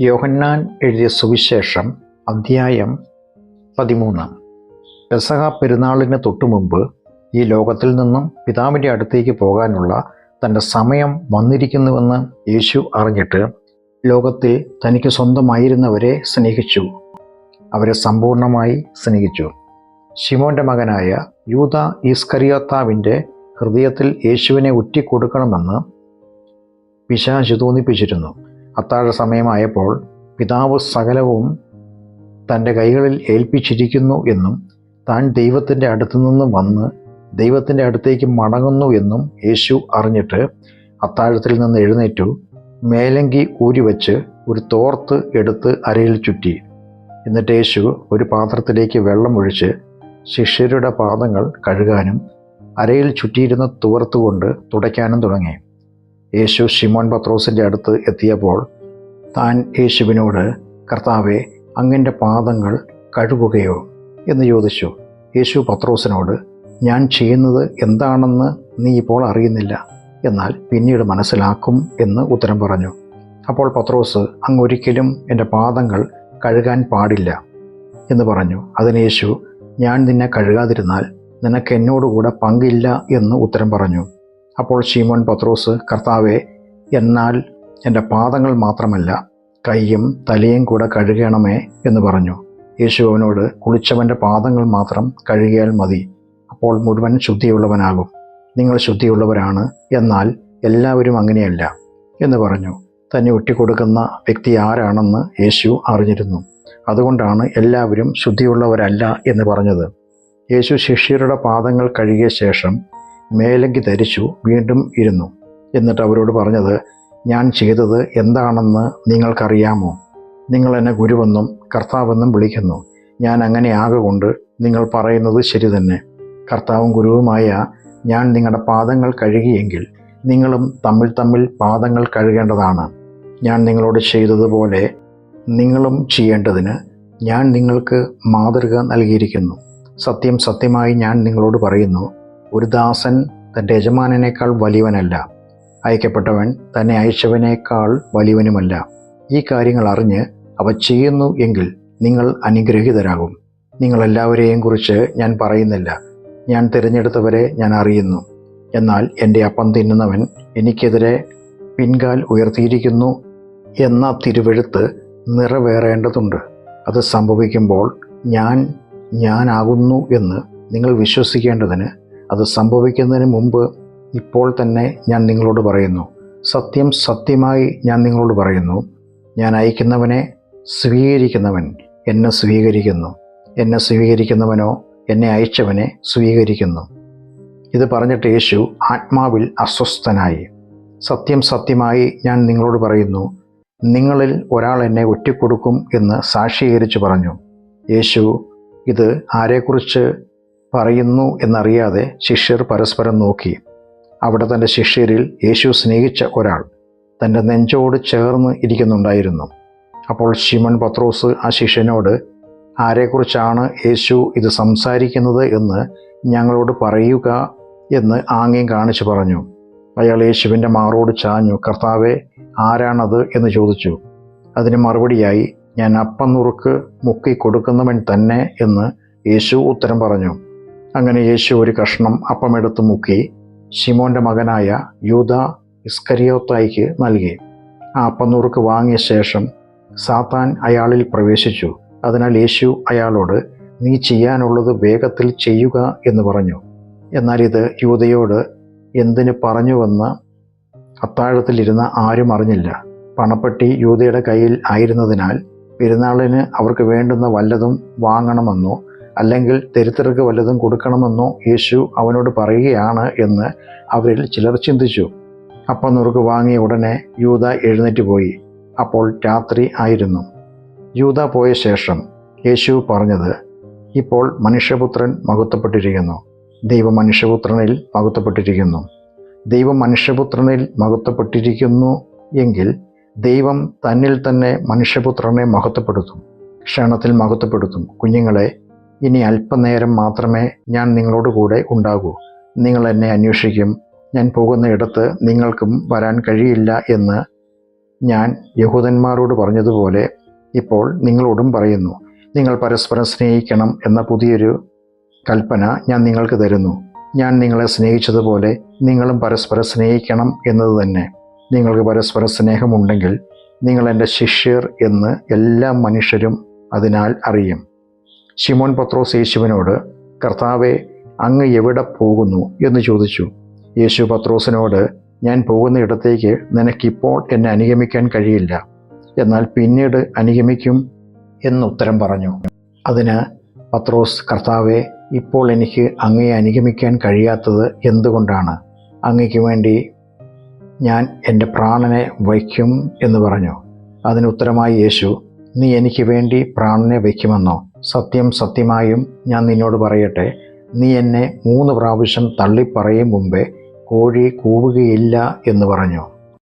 യോഹന്നാൻ എഴുതിയ സുവിശേഷം അധ്യായം പതിമൂന്ന്. പെസഹ പെരുന്നാളിന് തൊട്ടുമുമ്പ് ഈ ലോകത്തിൽ നിന്നും പിതാവിന്റെ അടുത്തേക്ക് പോകാനുള്ള തന്റെ സമയം വന്നിരിക്കുന്നുവെന്ന് യേശു അറിഞ്ഞിട്ട് ലോകത്തിൽ തനിക്ക് സ്വന്തമായിരുന്നവരെ സ്നേഹിച്ചു. അവരെ സമ്പൂർണമായി സ്നേഹിച്ചു. ഷിമോന്റെ മകനായ യൂത ഈസ്കറിയോത്താവിന്റെ ഹൃദയത്തിൽ യേശുവിനെ ഉറ്റിക്കൊടുക്കണമെന്ന് പിശാചു തോന്നിപ്പിച്ചിരുന്നു. അത്താഴ സമയമായപ്പോൾ പിതാവ് സകലവും തന്റെ കൈകളിൽ ഏൽപ്പിച്ചിരിക്കുന്നു എന്നും താൻ ദൈവത്തിന്റെ അടുത്തു നിന്ന് വന്ന് ദൈവത്തിന്റെ അടുത്തേക്ക് മടങ്ങുന്നു എന്നും യേശു അറിഞ്ഞിട്ട് അത്താഴത്തിൽ നിന്ന് എഴുന്നേറ്റു. മേലങ്കി ഊരിവെച്ച് ഒരു തോർത്ത് എടുത്ത് അരയിൽ ചുറ്റി. എന്നിട്ട് യേശു ഒരു പാത്രത്തിലേക്ക് വെള്ളം ഒഴിച്ച് ശിഷ്യരുടെ പാദങ്ങൾ കഴുകാനും അരയിൽ ചുറ്റിയിരുന്ന തുവർത്തുകൊണ്ട് തുടയ്ക്കാനും തുടങ്ങി. യേശു ഷിമോൻ പത്രോസിന്റെ അടുത്ത് എത്തിയപ്പോൾ താൻ യേശുവിനോട് കർത്താവെ അങ്ങിന്റെ പാദങ്ങൾ കഴുകുകയോ? എന്ന് ചോദിച്ചു. യേശു പത്രോസിനോട് ഞാൻ ചെയ്യുന്നത് എന്താണെന്ന് നീ ഇപ്പോൾ അറിയുന്നില്ല. എന്നാൽ പിന്നീട് മനസ്സിലാക്കും എന്ന് ഉത്തരം പറഞ്ഞു. അപ്പോൾ പത്രോസ് അങ്ങൊരിക്കലും എന്റെ പാദങ്ങൾ കഴുകാൻ പാടില്ല എന്ന് പറഞ്ഞു. അതിന് യേശു ഞാൻ നിന്നെ കഴുകാതിരുന്നാൽ നിനക്ക് എന്നോടുകൂടെ പങ്കില്ല എന്ന് ഉത്തരം പറഞ്ഞു. അപ്പോൾ ഷീമോൻ പത്രോസ് കർത്താവെ എന്നാൽ എന്റെ പാദങ്ങൾ മാത്രമല്ല കൈയും തലയും കൂടെ കഴുകണമേ എന്ന് പറഞ്ഞു. യേശു അവനോട് കുളിച്ചവന്റെ പാദങ്ങൾ മാത്രം കഴുകിയാൽ മതി അപ്പോൾ മുഴുവൻ ശുദ്ധിയുള്ളവനാകും. നിങ്ങൾ ശുദ്ധിയുള്ളവരാണ് എന്നാൽ എല്ലാവരും അങ്ങനെയല്ല എന്ന് പറഞ്ഞു. തന്നെ ഒറ്റിക്കൊടുക്കുന്ന വ്യക്തി ആരാണെന്ന് യേശു അറിഞ്ഞിരുന്നു. അതുകൊണ്ടാണ് എല്ലാവരും ശുദ്ധിയുള്ളവരല്ല എന്ന് പറഞ്ഞത്. യേശു ശിഷ്യരുടെ പാദങ്ങൾ കഴുകിയ ശേഷം മേലങ്കി ധരിച്ചു വീണ്ടും ഇരുന്നു. എന്നിട്ട് അവരോട് പറഞ്ഞത് ഞാൻ ചെയ്തത് എന്താണെന്ന് നിങ്ങൾക്കറിയാമോ? നിങ്ങൾ എന്നെ ഗുരുവെന്നും കർത്താവെന്നും വിളിക്കുന്നു. ഞാൻ അങ്ങനെ ആകൊണ്ട് നിങ്ങൾ പറയുന്നത് ശരി തന്നെ. കർത്താവും ഗുരുവുമായ ഞാൻ നിങ്ങളുടെ പാദങ്ങൾ കഴുകിയെങ്കിൽ നിങ്ങളും തമ്മിൽ തമ്മിൽ പാദങ്ങൾ കഴുകേണ്ടതാണ്. ഞാൻ നിങ്ങളോട് ചെയ്തതുപോലെ നിങ്ങളും ചെയ്യേണ്ടതിന് ഞാൻ നിങ്ങൾക്ക് മാതൃക നൽകിയിരിക്കുന്നു. സത്യം സത്യമായി ഞാൻ നിങ്ങളോട് പറയുന്നു. ഒരു ദാസൻ തന്റെ യജമാനേക്കാൾ വലിയവനല്ല. അയക്കപ്പെട്ടവൻ തന്നെ അയച്ചവനേക്കാൾ വലിയവനുമല്ല. ഈ കാര്യങ്ങൾ അറിഞ്ഞ് അവ ചെയ്യുന്നു എങ്കിൽ നിങ്ങൾ അനുഗ്രഹീതരാകും. നിങ്ങളെല്ലാവരെയും കുറിച്ച് ഞാൻ പറയുന്നില്ല. ഞാൻ തിരഞ്ഞെടുത്തവരെ ഞാൻ അറിയുന്നു. എന്നാൽ എന്റെ അപ്പം തിന്നുന്നവൻ എനിക്കെതിരെ പിൻകാൽ ഉയർത്തിയിരിക്കുന്നു എന്ന തിരുവെഴുത്ത് നിറവേറേണ്ടതുണ്ട്. അത് സംഭവിക്കുമ്പോൾ ഞാൻ ഞാനാകുന്നു എന്ന് നിങ്ങൾ വിശ്വസിക്കേണ്ടതിന് അത് സംഭവിക്കുന്നതിന് മുമ്പ് ഇപ്പോൾ തന്നെ ഞാൻ നിങ്ങളോട് പറയുന്നു. സത്യം സത്യമായി ഞാൻ നിങ്ങളോട് പറയുന്നു. ഞാൻ അയക്കുന്നവനെ സ്വീകരിക്കുന്നവൻ എന്നെ സ്വീകരിക്കുന്നു. എന്നെ സ്വീകരിക്കുന്നവനോ എന്നെ അയച്ചവനെ സ്വീകരിക്കുന്നു. ഇത് പറഞ്ഞിട്ട് യേശു ആത്മാവിൽ അസ്വസ്ഥനായി. സത്യം സത്യമായി ഞാൻ നിങ്ങളോട് പറയുന്നു. നിങ്ങളിൽ ഒരാൾ എന്നെ ഒറ്റിക്കൊടുക്കും എന്ന് സാക്ഷീകരിച്ചു പറഞ്ഞു. യേശു ഇത് ആരെക്കുറിച്ച് പറയുന്നു എന്നറിയാതെ ശിഷ്യർ പരസ്പരം നോക്കി. അവിടെ തന്റെ ശിഷ്യരിൽ യേശു സ്നേഹിച്ച ഒരാൾ തന്റെ നെഞ്ചോട് ചേർന്ന് ഇരിക്കുന്നുണ്ടായിരുന്നു. അപ്പോൾ ശിമൻ പത്രോസ് ആ ശിഷ്യനോട് ആരെക്കുറിച്ചാണ് യേശു ഇത് സംസാരിക്കുന്നത് എന്ന് ഞങ്ങളോട് പറയുക? എന്ന് ആംഗ്യം കാണിച്ചു പറഞ്ഞു. അയാൾ യേശുവിന്റെ മാറോട് ചാഞ്ഞു കർത്താവെ ആരാണത്? എന്ന് ചോദിച്ചു. അതിന് മറുപടിയായി ഞാൻ അപ്പം നുറുക്ക് മുക്കി കൊടുക്കുന്നവൻ തന്നെ എന്ന് യേശു ഉത്തരം പറഞ്ഞു. അങ്ങനെ യേശു ഒരു കഷ്ണം അപ്പമെടുത്ത് മുക്കി ഷിമോന്റെ മകനായ യൂത ഇസ്കരിയോത്തായിക്ക് നൽകി. ആ അപ്പനൂറുക്ക് വാങ്ങിയ ശേഷം സാത്താൻ അയാളിൽ പ്രവേശിച്ചു. അതിനാൽ യേശു അയാളോട് നീ ചെയ്യാനുള്ളത് വേഗത്തിൽ ചെയ്യുക എന്ന് പറഞ്ഞു. എന്നാൽ ഇത് യൂതയോട് എന്തിന് പറഞ്ഞുവെന്ന് അത്താഴത്തിലിരുന്ന ആരും അറിഞ്ഞില്ല. പണപ്പെട്ടി യൂതയുടെ കയ്യിൽ ആയിരുന്നതിനാൽ പെരുന്നാളിന് അവർക്ക് വേണ്ടുന്ന വല്ലതും വാങ്ങണമെന്നോ അല്ലെങ്കിൽ ദരിദ്രർക്ക് വല്ലതും കൊടുക്കണമെന്നോ യേശു അവനോട് പറയുകയാണ് എന്ന് അവരിൽ ചിലർ ചിന്തിച്ചു. അപ്പം നുറുക്ക് വാങ്ങിയ ഉടനെ യൂത എഴുന്നേറ്റ് പോയി. അപ്പോൾ രാത്രി ആയിരുന്നു. യൂത പോയ ശേഷം യേശു പറഞ്ഞത് ഇപ്പോൾ മനുഷ്യപുത്രൻ മഹത്വപ്പെട്ടിരിക്കുന്നു. ദൈവം മനുഷ്യപുത്രനിൽ മഹത്വപ്പെട്ടിരിക്കുന്നു. ദൈവം മനുഷ്യപുത്രനിൽ മഹത്വപ്പെട്ടിരിക്കുന്നു എങ്കിൽ ദൈവം തന്നിൽ തന്നെ മനുഷ്യപുത്രനെ മഹത്വപ്പെടുത്തും ക്ഷണത്തിൽ മഹത്വപ്പെടുത്തും. കുഞ്ഞുങ്ങളെ ഇനി അല്പനേരം മാത്രമേ ഞാൻ നിങ്ങളോട് കൂടെ ഉണ്ടാകൂ. നിങ്ങൾ എന്നെ അന്വേഷിക്കും. ഞാൻ പോകുന്ന ഇടത്ത് നിങ്ങൾക്കും വരാൻ കഴിയില്ല എന്ന് ഞാൻ യഹൂദന്മാരോട് പറഞ്ഞതുപോലെ ഇപ്പോൾ നിങ്ങളോടും പറയുന്നു. നിങ്ങൾ പരസ്പരം സ്നേഹിക്കണം എന്ന പുതിയൊരു കൽപ്പന ഞാൻ നിങ്ങൾക്ക് തരുന്നു. ഞാൻ നിങ്ങളെ സ്നേഹിച്ചതുപോലെ നിങ്ങളും പരസ്പരം സ്നേഹിക്കണം എന്നത് തന്നെ. നിങ്ങൾക്ക് പരസ്പര സ്നേഹമുണ്ടെങ്കിൽ നിങ്ങൾ എന്റെ ശിഷ്യർ എന്ന് എല്ലാ മനുഷ്യരും അതിനാൽ അറിയും. ശിമോൻ പത്രോസ് യേശുവിനോട് കർത്താവെ അങ്ങ് എവിടെ പോകുന്നു? എന്ന് ചോദിച്ചു. യേശു പത്രോസിനോട് ഞാൻ പോകുന്ന ഇടത്തേക്ക് നിനക്കിപ്പോൾ എന്നെ അനുഗമിക്കാൻ കഴിയില്ല. എന്നാൽ പിന്നീട് അനുഗമിക്കും എന്നുത്തരം പറഞ്ഞു. അതിന് പത്രോസ് കർത്താവെ ഇപ്പോൾ എനിക്ക് അങ്ങയെ അനുഗമിക്കാൻ കഴിയാത്തത് എന്തുകൊണ്ടാണ്? അങ്ങയ്ക്ക് വേണ്ടി ഞാൻ എന്റെ പ്രാണനെ വയ്ക്കും എന്ന് പറഞ്ഞു. അതിനുത്തരമായി യേശു നീ എനിക്ക് വേണ്ടി പ്രാണനെ വയ്ക്കുമെന്നോ? സത്യം സത്യമായും ഞാൻ നിന്നോട് പറയട്ടെ നീ എന്നെ മൂന്ന് പ്രാവശ്യം തള്ളിപ്പറയും മുമ്പേ കോഴി കൂവുകയില്ല എന്ന് പറഞ്ഞു.